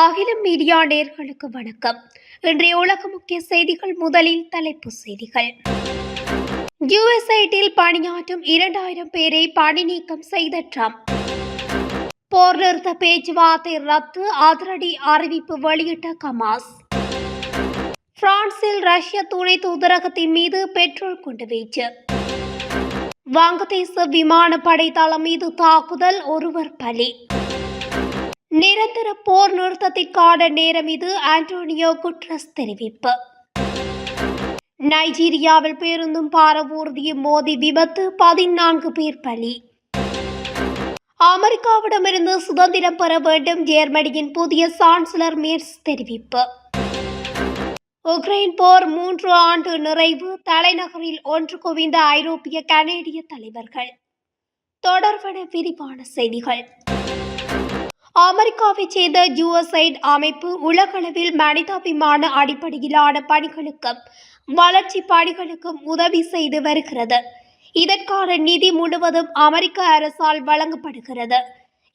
அகிலம் மீடியா நேர்களுக்கு வணக்கம். இன்றைய உலக முக்கிய செய்திகள் முதலில் தலைப்பு செய்திகள். யுஎஸ்ஐடில் பணியாற்றும் இரண்டாயிரம் பேரை பணி நீக்கம் செய்த ட்ரம்ப். போர் நிறுத்த பேச்சுவார்த்தை ரத்து அதிரடி அறிவிப்பு வெளியிட்ட கமாஸ். பிரான்சில் ரஷ்ய துணை தூதரகத்தின் மீது பெட்ரோல் குண்டு வீச்சு. வங்கதேச விமானப்படை தளம் மீது தாக்குதல் ஒருவர் பலி. நிரந்தர போர் நிறுத்தத்திற்கான நேரம் இது. ஆண்டோனியோ குட்ரஸ் தெரிவிப்பு. நைஜீரியாவில் பேருந்தும் பாரவூர்தியும் மோதி விபத்து பதினான்கு பேர் பலி. அமெரிக்காவிடமிருந்து சுதந்திரம் பெற வேண்டும் ஜெர்மனியின் புதிய சான்சலர் மேர்ஸ் தெரிவிப்பு. உக்ரைன் போர் மூன்று ஆண்டு நிறைவு. தலைநகரில் ஒன்று குவிந்த ஐரோப்பிய கனேடிய தலைவர்கள். தொடர்பன விரிவான செய்திகள். அமெரிக்காவைச் சேர்ந்த ஜூவசைட் அமைப்பு உலகளவில் மனிதாபிமான அடிப்படையிலான பணிகளுக்கும் வளர்ச்சி பணிகளுக்கும் உதவி செய்து வருகிறது. இதற்கான நிதி முழுவதும் அமெரிக்க அரசால் வழங்கப்படுகிறது.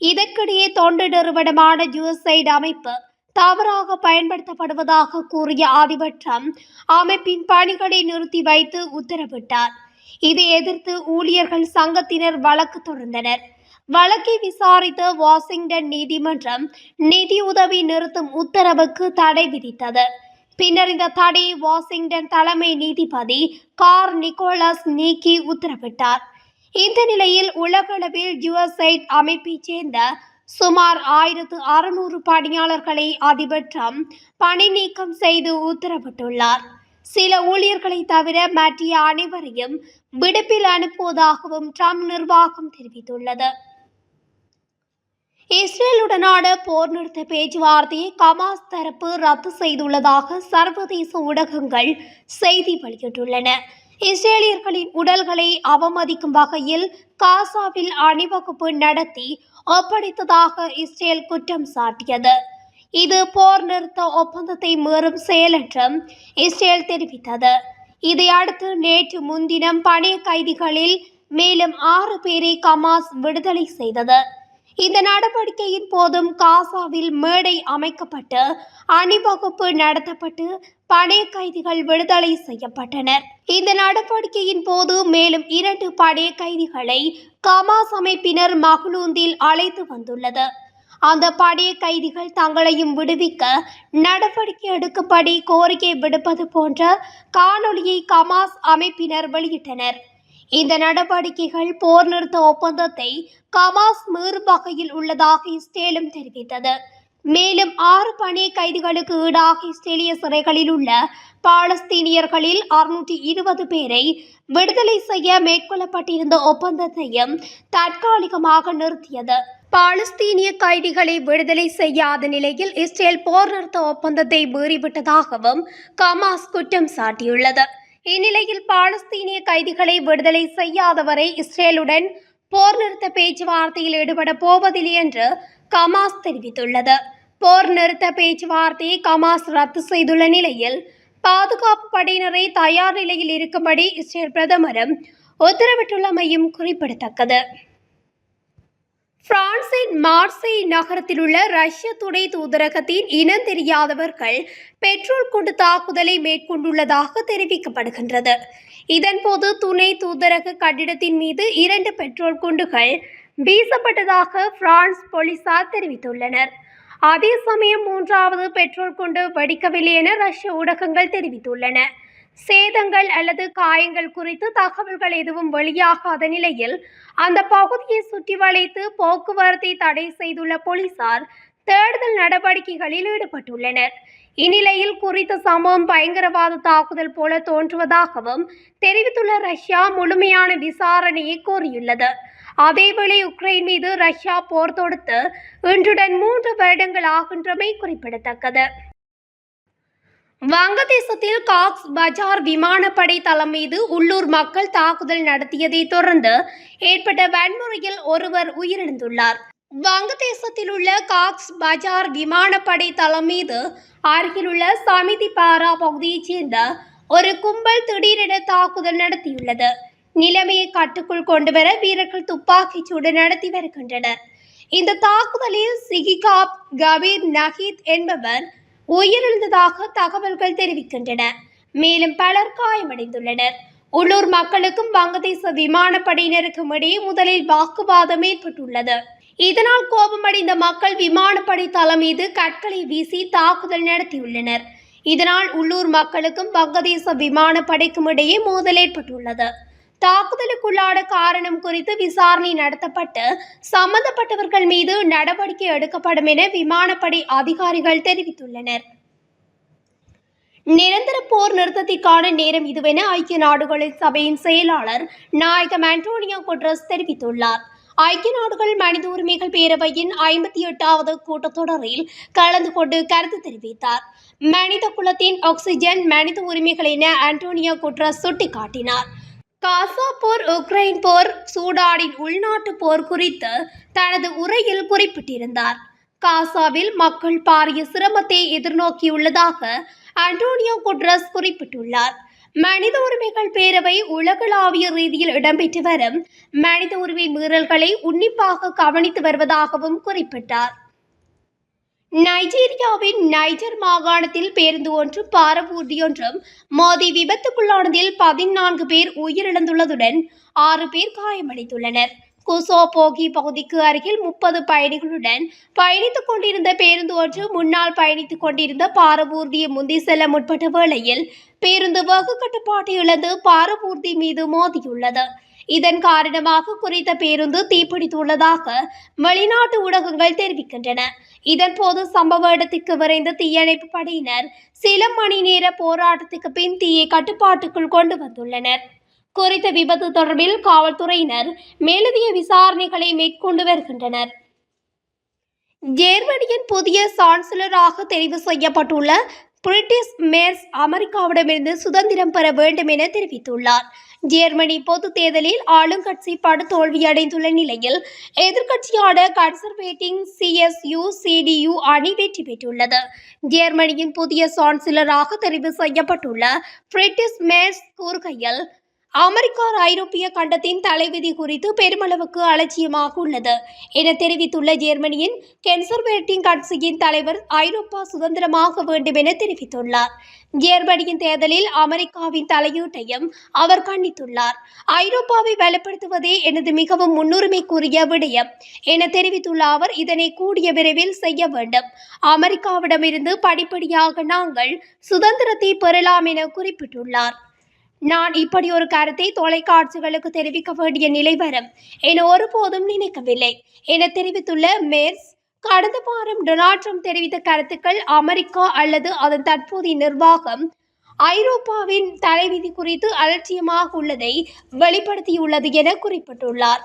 இதற்கிடையே தொண்டு நிறுவனமான ஜூவசைட் அமைப்பு தவறாக பயன்படுத்தப்படுவதாக கூறிய அதிபர் ட்ரம்ப் அமைப்பின் பணிகளை நிறுத்தி வைத்து உத்தரவிட்டார். இதை எதிர்த்து ஊழியர்கள் சங்கத்தினர் வழக்கு தொடர்ந்தனர். வழக்கை விசாரித்த வாஷிங்டன் நீதிமன்றம் நிதியுதவி நிறுத்தும் உத்தரவுக்கு தடை விதித்தது. பின்னர் இந்த தடையை வாஷிங்டன் தலைமை நீதிபதி கார் நிக்கோலஸ் நீக்கி உத்தரவிட்டார். இந்த நிலையில் உலகளவில் ஜுவசைட் அமைப்பைச் சேர்ந்த சுமார் ஆயிரத்து அறுநூறு பணியாளர்களை அதிபர் ட்ரம்ப் பணி நீக்கம் செய்து உத்தரவிட்டுள்ளார். சில ஊழியர்களை தவிர மற்ற அனைவரையும் விடுப்பில் அனுப்புவதாகவும் ட்ரம்ப் நிர்வாகம் தெரிவித்துள்ளது. இஸ்ரேலுடனான போர் நிறுத்த பேச்சுவார்த்தையை கமாஸ் தரப்பு ரத்து செய்துள்ளதாக சர்வதேச ஊடகங்கள் செய்தி வெளியிட்டுள்ளன. இஸ்ரேலியர்களின் உடல்களை அவமதிக்கும் வகையில் காசாவில் அணிவகுப்பு நடத்தி ஒப்படைத்ததாக இஸ்ரேல் குற்றம் சாட்டியது. இது போர் நிறுத்த ஒப்பந்தத்தை மீறும் செயல் என்றும் இஸ்ரேல் தெரிவித்தது. இதையடுத்து நேற்று முன்தினம் பணைய கைதிகளில் மேலும் ஆறு பேரை கமாஸ் விடுதலை செய்தது. இந்த நடவடிக்கையின் போதும் காசாவில் மேடை அமைக்கப்பட்டு அணிவகுப்பு நடத்தப்பட்டு பணைய கைதிகள் விடுதலை செய்யப்பட்டனர். இந்த நடவடிக்கையின் போது மேலும் இரண்டு பணைய கைதிகளை கமாஸ் அமைப்பினர் மகளூந்தில் அழைத்து வந்துள்ளது. அந்த படைய கைதிகள் தங்களையும் விடுவிக்க நடவடிக்கை எடுக்கும்படி கோரிக்கை விடுப்பது போன்ற காணொளியை கமாஸ் அமைப்பினர் வெளியிட்டனர். இந்த நடவடிக்கைகள் போர் நிறுத்த ஒப்பந்தத்தை கமாஸ் மீறும் வகையில் உள்ளதாக இஸ்ரேலும் தெரிவித்தது. மேலும் ஆறு பணி கைதிகளுக்கு ஈடாக இஸ்ரேலிய சிறைகளில் உள்ள பாலஸ்தீனியர்களில் அறுநூற்றி இருபது பேரை விடுதலை செய்ய மேற்கொள்ளப்பட்டிருந்த ஒப்பந்தத்தையும் தற்காலிகமாக நிறுத்தியது. பாலஸ்தீனிய கைதிகளை விடுதலை செய்யாத நிலையில் இஸ்ரேல் போர் நிறுத்த ஒப்பந்தத்தை மீறிவிட்டதாகவும் கமாஸ் குற்றம் சாட்டியுள்ளது. இந்நிலையில் பாலஸ்தீனிய கைதிகளை விடுதலை செய்யாதவரை இஸ்ரேலுடன் போர் நிறுத்த பேச்சுவார்த்தையில் ஈடுபட போவதில்லை என்று கமாஸ் தெரிவித்துள்ளது. போர் நிறுத்த பேச்சுவார்த்தையை கமாஸ் ரத்து செய்துள்ள நிலையில் பாதுகாப்பு படையினரை தயார் நிலையில் இருக்கும்படி இஸ்ரேல் பிரதமரும் உத்தரவிட்டுள்ளமையும் குறிப்பிடத்தக்கது. பிரான்சின் மார்சை நகரத்தில் உள்ள ரஷ்ய துணை தூதரகத்தின் இனம் தெரியாதவர்கள் பெட்ரோல் கொண்டு தாக்குதலை மேற்கொண்டுள்ளதாக தெரிவிக்கப்படுகின்றது. இதன்போது துணை தூதரக கட்டிடத்தின் மீது இரண்டு பெட்ரோல் குண்டுகள் வீசப்பட்டதாக பிரான்ஸ் போலீசார் தெரிவித்துள்ளனர். அதே சமயம் மூன்றாவது பெட்ரோல் குண்டு வெடிக்கவில்லை என ரஷ்ய ஊடகங்கள் தெரிவித்துள்ளன. சேதங்கள் அல்லது காயங்கள் குறித்து தகவல்கள் எதுவும் வெளியாகாத நிலையில் அந்த பகுதியை சுற்றி வளைத்து போக்குவரத்தை தடை செய்துள்ள போலீசார் தேடுதல் நடவடிக்கைகளில் ஈடுபட்டுள்ளனர். இந்நிலையில் குறித்த சம்பவம் பயங்கரவாத தாக்குதல் போல தோன்றுவதாகவும் தெரிவித்துள்ள ரஷ்யா முழுமையான விசாரணையை கோரியுள்ளது. அதேவேளை உக்ரைன் மீது ரஷ்யா போர் தொடுத்து இன்றுடன் மூன்று வருடங்கள் ஆகின்றமை குறிப்பிடத்தக்கது. வங்கதேசத்தில் காக்ஸ் பஜார் விமானப்படை தளம் மீது உள்ளூர் மக்கள் தாக்குதல் நடத்தியதை தொடர்ந்து ஏற்பட்ட வன்முறையில் ஒருவர் உயிரிழந்துள்ளார். வங்கதேசத்தில் உள்ள காக்ஸ் பஜார் விமானப்படை தளம் மீது அருகிலுள்ள சமிதி பாரா பகுதியைச் சேர்ந்த ஒரு கும்பல் திடீரென தாக்குதல் நடத்தியுள்ளது. நிலைமையை கட்டுக்குள் கொண்டுவர வீரர்கள் துப்பாக்கிச் சூடு நடத்தி வருகின்றனர். இந்த தாக்குதலில் சிகிகாப் கபீர் நஹீத் என்பவர் உயிரிழந்ததாக தகவல்கள் தெரிவிக்கின்றன. மேலும் பலர் காயமடைந்துள்ளனர். உள்ளூர் மக்களுக்கும் வங்கதேச விமானப்படையினருக்கும் இடையே முதலில் வாக்குவாதம் ஏற்பட்டுள்ளது. இதனால் கோபமடைந்த மக்கள் விமானப்படை தளம் மீது கற்களை வீசி தாக்குதல் நடத்தியுள்ளனர். இதனால் உள்ளூர் மக்களுக்கும் வங்கதேச விமானப்படைக்கும் இடையே மோதல் ஏற்பட்டுள்ளது. தாக்குதலுக்குள்ளான காரணம் குறித்து விசாரணை நடத்தப்பட்டு சம்பந்தப்பட்டவர்கள் மீது நடவடிக்கை எடுக்கப்படும் என விமானப்படை அதிகாரிகள் தெரிவித்துள்ளனர். நிரந்தர போர் நிறுத்தத்திற்கான நேரம் இதுவென ஐக்கிய நாடுகளின் சபையின் செயலாளர் நாயகம் ஆண்டோனியோ குட்ரஸ் தெரிவித்துள்ளார். ஐக்கிய நாடுகள் மனித உரிமைகள் பேரவையின் ஐம்பத்தி எட்டாவது கூட்டத்தொடரில் கலந்து கொண்டு கருத்து தெரிவித்தார். மனித குலத்தின் ஆக்சிஜன் மனித உரிமைகள் என ஆண்டோனியோ குட்ரஸ் சுட்டிக்காட்டினார். காசா போர் உக்ரைன் போர் சூடானின் உள்நாட்டு போர் குறித்து தனது உரையில் குறிப்பிட்டிருந்தார். காசாவில் மக்கள் பாரிய சிரமத்தை எதிர்நோக்கியுள்ளதாக அண்டோனியோ குட்ரஸ் குறிப்பிட்டுள்ளார். மனித உரிமைகள் பேரவை உலகளாவிய ரீதியில் இடம்பெற்று வரும் மனித உரிமை மீறல்களை உன்னிப்பாக கவனித்து வருவதாகவும் குறிப்பிட்டார். நைஜீரியாவின் நைஜர் மாகாணத்தில் பேருந்து ஒன்று பாரவூர்தியொன்றும் மோதி விபத்துக்குள்ளானதில் பதினான்கு பேர் உயிரிழந்துள்ளதுடன் ஆறு பேர் காயமடைந்துள்ளனர். குசோ போகி பகுதிக்கு அருகில் முப்பது பயணிகளுடன் பயணித்துக் கொண்டிருந்த பேருந்து ஒன்று முன்னால் பயணித்துக் கொண்டிருந்த பாரபூர்தியை முந்தி செல்ல முற்பட்ட வேளையில் பேருந்து வகு கட்டுப்பாட்டை இழந்து பாரபூர்த்தி மீது மோதியுள்ளது. இதன் காரணமாக குறித்த பேருந்து தீப்பிடித்துள்ளதாக வெளிநாட்டு ஊடகங்கள் தெரிவிக்கின்றன. இதன்போது சம்பவ இடத்திற்கு விரைந்த தீயணைப்பு படையினர் சில மணி நேர போராட்டத்துக்கு பின் தீயை கட்டுப்பாட்டுக்குள் கொண்டு வந்துள்ளனர். குறித்த விபத்து தொடர்பில் காவல்துறையினர் மேலதிக விசாரணைகளை மேற்கொண்டு வருகின்றனர். ஜெர்மனியின் புதிய சான்சலராக தெரிவு செய்யப்பட்டுள்ள பிரிட்டிஷ் மேர்ஸ் அமெரிக்காவிடமிருந்து சுதந்திரம் பெற வேண்டும் என தெரிவித்துள்ளார். ஜெர்மனி பொது தேர்தலில் ஆளுங்கட்சி படுதோல்வியடைந்துள்ள நிலையில் எதிர்க்கட்சியான கன்சர்வேட்டிங் சிஎஸ்யு சிடியு அணி வெற்றி பெற்றுள்ளது. ஜெர்மனியின் புதிய சான்சலராக தெரிவு செய்யப்பட்டுள்ள பிரிட்டிஷ் மேர்ஸ் கூறுகையில் அமெரிக்கா ஐரோப்பிய கண்டத்தின் தலைவிதி குறித்து பெருமளவுக்கு அலட்சியமாக உள்ளது. என தெரிவித்துள்ள ஜெர்மனியின் கென்சர்வேட்டிங் கட்சியின் தலைவர் ஐரோப்பா சுதந்திரமாக வேண்டும் என தெரிவித்துள்ளார். ஜெர்மனியின் தேர்தலில் அமெரிக்காவின் தலையீட்டையும் அவர் கண்டித்துள்ளார். ஐரோப்பாவை வலுப்படுத்துவதே எனது மிகவும் முன்னுரிமைக்குரிய விடயம் என தெரிவித்துள்ள அவர் இதனை கூடிய விரைவில் செய்ய வேண்டும். அமெரிக்காவிடமிருந்து படிப்படியாக நாங்கள் சுதந்திரத்தை பெறலாம் என குறிப்பிட்டுள்ளார். நான் இப்படி ஒரு கருத்தை தொலைக்காட்சிகளுக்கு தெரிவிக்க வேண்டிய நிலை வரும். என ஒருபோதும் நினைக்கவில்லை. என தெரிவித்துள்ள மேர்ஸ் கடந்த வாரம் டொனால்ட் ட்ரம்ப் தெரிவித்த கருத்துக்கள் அமெரிக்கா அல்லது அதன் தற்போதைய நிர்வாகம் ஐரோப்பாவின் தலைவிதி குறித்து அலட்சியமாக உள்ளதை வெளிப்படுத்தியுள்ளது என குறிப்பிட்டுள்ளார்.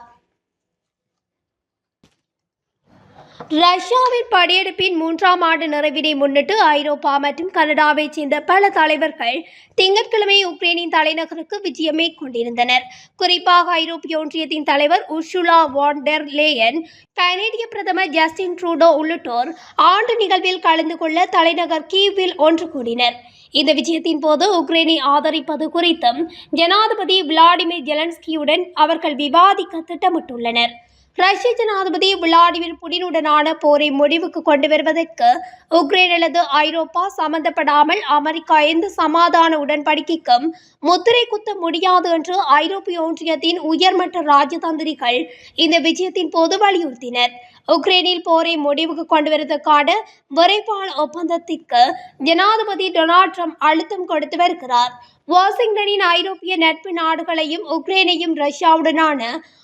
ரஷ்யாவின் படையெடுப்பின் மூன்றாம் ஆண்டு நிறைவினை முன்னிட்டு ஐரோப்பா மற்றும் கனடாவைச் சேர்ந்த பல தலைவர்கள் திங்கட்கிழமை உக்ரைனின் தலைநகருக்கு விஜயம் மேற்கொண்டிருந்தனர் குறிப்பாக ஐரோப்பிய ஒன்றியத்தின் தலைவர் உர்ஷுலா வான்டர் லேயன் கனேடிய பிரதமர் ஜஸ்டின் ட்ரூடோ உள்ளிட்டோர் ஆண்டு நிகழ்வில் கலந்து கொள்ள தலைநகர் கீவில் ஒன்று கூடினர். இந்த விஜயத்தின் போது உக்ரைனை ஆதரிப்பது குறித்தும் ஜனாதிபதி விளாடிமிர் ஜெலன்ஸ்கியுடன் அவர்கள் விவாதிக்க திட்டமிட்டுள்ளனர். ரஷ்ய ஜனாதிபதி விளாடிமிர் புடினுடனான போரை முடிவுக்கு கொண்டு வருவதற்கு உக்ரைன் அல்லது ஐரோப்பா சம்பந்தப்படாமல் அமெரிக்கா எந்த சமாதான உடன்படிக்கைக்கும் முத்திரை குத்த முடியாது என்று ஐரோப்பிய ஒன்றியத்தின் உயர்மட்ட ராஜதந்திரிகள் இந்த விஜயத்தின் போது வலியுறுத்தினர். உக்ரைனில் போரை முடிவுக்கு கொண்டு வருவதற்கான விரைவான ஒப்பந்தத்திற்கு ஜனாதிபதி டொனால்ட் ட்ரம்ப் அழுத்தம் கொடுத்து வருகிறார். வாஷிங்டனின் ஐரோப்பிய நட்பு நாடுகளையும் உக்ரைனையும் ரஷ்யாவுடனான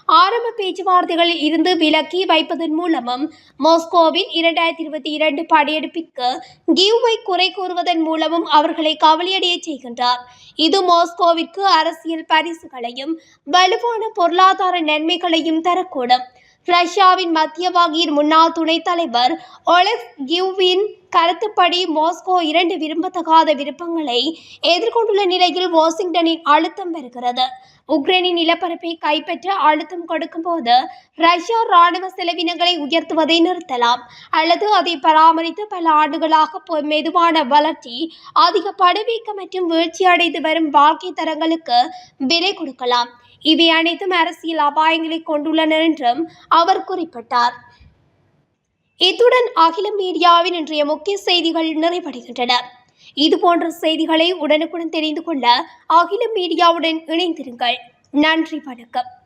ஆரம்ப பேச்சுவார்த்தைகளில் இருந்து விலக்கி வைப்பதன் மூலமும் மாஸ்கோவின் இரண்டாயிரத்தி இருபத்தி இரண்டு படையெடுப்பிற்கு கியூவை குறை கூறுவதன் மூலமும் அவர்களை கவலையடைய செய்கின்றார். இது மாஸ்கோவிற்கு அரசியல் பரிசுகளையும் வலுவான பொருளாதார நன்மைகளையும் தரக்கூடும். ரஷ்யாவின் மத்திய வங்கியின் முன்னாள் துணைத் தலைவர் ஒலெக் கியூவின் கருத்துப்படி மாஸ்கோ இரண்டு விரும்பத்தகாத விருப்பங்களை எதிர்கொண்டுள்ள நிலையில் வாஷிங்டனின் அழுத்தம் பெறுகிறது உக்ரைனின் நிலப்பரப்பை கைப்பற்ற அழுத்தம் கொடுக்கும்போது ரஷ்யா ராணுவ செலவினங்களை உயர்த்துவதை நிறுத்தலாம். அல்லது அதை பராமரித்து பல ஆண்டுகளாக மெதுவான வளர்ச்சி அதிக படுவீக்கம் மற்றும் வீழ்ச்சி அடைந்து வரும் வாழ்க்கை தரங்களுக்கு விலை கொடுக்கலாம். இவை அனைத்தும் அரசியல் அபாயங்களை கொண்டுள்ளன என்றும் அவர் குறிப்பிட்டார். இத்துடன் அகில மீடியாவின் இன்றைய முக்கிய செய்திகள் நிறைவடைகின்றன. இதுபோன்ற செய்திகளை உடனுக்குடன் தெரிந்து கொள்ள அகில மீடியாவுடன் இணைந்திருங்கள். நன்றி வணக்கம்.